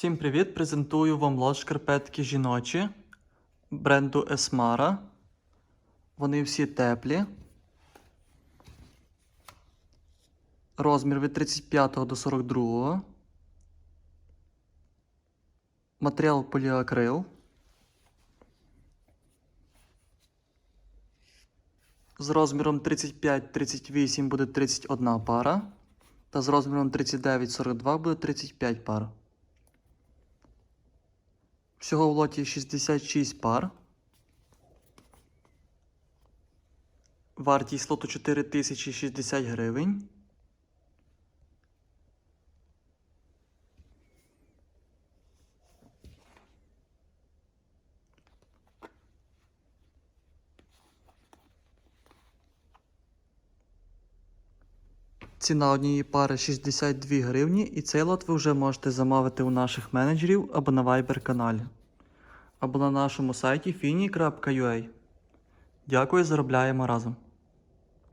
Всім привіт! Презентую вам лот шкарпетки жіночі бренду Esmara. Вони всі теплі. Розмір від 35 до 42. Матеріал поліакрил. З розміром 35-38 буде 31 пара. Та з розміром 39-42 буде 35 пар. Всього в лоті 66 пар. Вартість лоту 4060 гривень. Ціна однієї пари 62 гривні, і цей лот ви вже можете замовити у наших менеджерів або на Viber каналі, або на нашому сайті fini.ua. Дякую, заробляємо разом.